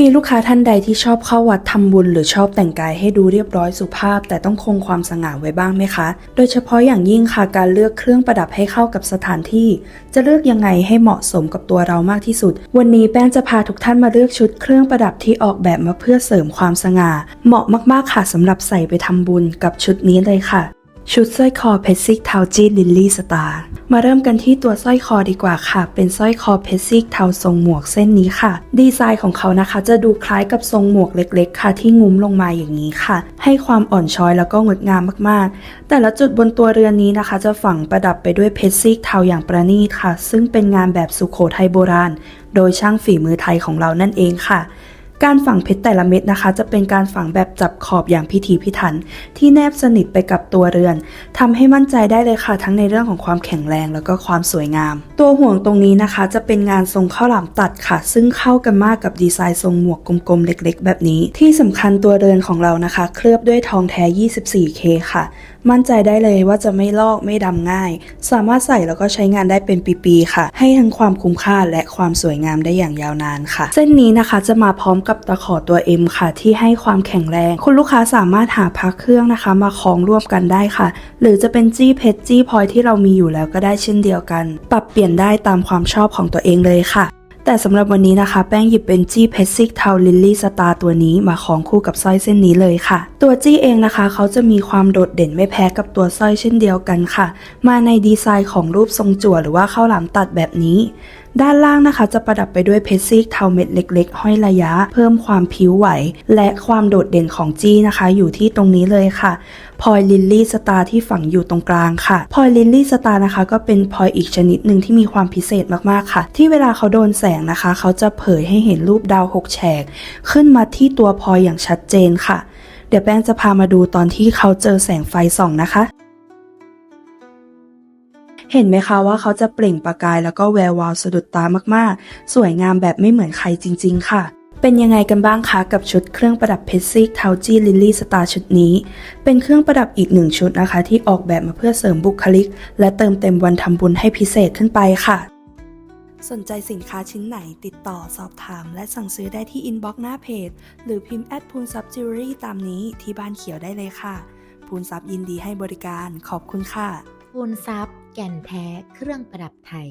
มีลูกค้าท่านใดที่ชอบเข้าวัดทำบุญหรือชอบแต่งกายให้ดูเรียบร้อยสุภาพ แต่ต้องคงความสง่าไว้บ้างไหมคะ โดยเฉพาะอย่างยิ่งค่ะการเลือกเครื่องประดับให้เข้ากับสถานที่ จะเลือกยังไงให้เหมาะสมกับตัวเรามากที่สุด วันนี้แป้งจะพาทุกท่านมาเลือกชุดเครื่องประดับที่ออกแบบมาเพื่อเสริมความสง่า เหมาะมากๆค่ะสำหรับใส่ไปทำบุญกับชุดนี้เลยค่ะ ชุดสร้อยคอเพชรซิกเทาจีลิลลี่สตาร์มาเริ่มกันที่ตัวสร้อยคอดีกว่าค่ะ เป็นสร้อยคอเพชรซิกเทาทรงหมวกเส้นนี้ค่ะ ดีไซน์ของเขานะคะ จะดูคล้ายกับทรงหมวกเล็ก ๆ ค่ะ ที่งุ้มลงมาอย่างนี้ค่ะ ให้ความอ่อนช้อยแล้วก็งดงามมากๆ แต่ละจุดบนตัวเรือนนี้นะคะ จะฝังประดับไปด้วยเพชรซิกเทาอย่างประณีตค่ะ ซึ่งเป็นงานแบบสุโขทัยโบราณ โดยช่างฝีมือไทยของเรานั่นเองค่ะ การฝังเพชรแต่ละเม็ดนะคะ จะเป็นการฝังแบบจับขอบอย่างพิถีพิถัน ที่แนบสนิทไปกับตัวเรือนทำให้มั่นใจได้เลยค่ะ ทั้งในเรื่องของความแข็งแรงแล้วก็ความสวยงาม ตัวห่วงตรงนี้นะคะ จะเป็นงานทรงข้าวหลามตัดค่ะ ซึ่งเข้ากันมากกับดีไซน์ทรงหมวกกลมๆเล็ก ๆ แบบนี้ ที่สำคัญตัวเรือนของเรานะคะ เคลือบด้วยทองแท้ 24K ค่ะ มั่นใจได้เลยว่าจะไม่ลอกไม่ดำง่าย สามารถใส่แล้วก็ใช้งานได้เป็นปีๆค่ะ ให้ทั้งความคุ้มค่าและความสวยงามได้อย่างยาวนานค่ะ เส้นนี้นะคะจะมาพร้อมกับกับตะขอตัว M ค่ะ ที่ให้ความแข็งแรง คุณลูกค้าสามารถหาพักเครื่องนะคะ มาคล้องร่วมกันได้ค่ะ หรือจะเป็นจี้เพชรจี้พลอยที่เรามีอยู่แล้วก็ได้เช่นเดียวกัน ปรับเปลี่ยนได้ตามความชอบของตัวเองเลยค่ะแต่สำหรับวันนี้นะคะ แป้งหยิบเป็นจี้เพชรซิกเทาลิลลี่สตาร์ตัวนี้มาคล้องคู่กับสร้อยเส้นนี้เลยค่ะ ตัวจี้เองนะคะ เขาจะมีความโดดเด่นไม่แพ้กับตัวสร้อยเช่นเดียวกันค่ะ มาในดีไซน์ของรูปทรงจั่วหรือว่าข้าวหลามตัดแบบนี้ด้านล่างนะคะจะประดับไปด้วยเพชรซีกเทาเม็ดเล็ก ๆ ห้อยระยะ เพิ่มความผิวไหว และความโดดเด่นของจี้นะคะ อยู่ที่ตรงนี้เลยค่ะพลอยลิลลี่สตาร์ที่ฝังอยู่ตรงกลางค่ะพลอยลิลลี่สตาร์นะคะ ก็เป็นพลอยอีกชนิดหนึ่งที่มีความพิเศษมากๆค่ะ ที่เวลาเขาโดนแสงนะคะ เขาจะเผยให้เห็นรูปดาวหกแฉก ขึ้นมาที่ตัวพลอยอย่างชัดเจนค่ะ เดี๋ยวแป้งจะพามาดูตอนที่เขาเจอแสงไฟส่องนะคะ เห็นไหมคะว่าเขาจะเปล่งประกายแล้วก็แวววาวสะดุดตามากๆ สวยงามแบบไม่เหมือนใครจริง ๆ ค่ะ เป็นยังไงกันบ้างคะกับชุดเครื่องประดับเพชรซิกเทาจีลิลลี่สตาร์ชุดนี้ เป็นเครื่องประดับอีกหนึ่งชุดนะคะ ที่ออกแบบมาเพื่อเสริมบุคลิก และเติมเต็มวันทำบุญให้พิเศษขึ้นไปค่ะสนใจสินค้าชิ้นไหนติดต่อสอบถาม และสั่งซื้อได้ที่อินบ็อกซ์หน้าเพจ หรือพิมพ์แอดพูนซับจิวเวลรี่ตามนี้ที่บ้านเขียวได้เลยค่ะ พูนซับยินดีให้บริการขอบคุณค่ะ พูนซับแก่นแท้เครื่องประดับไทย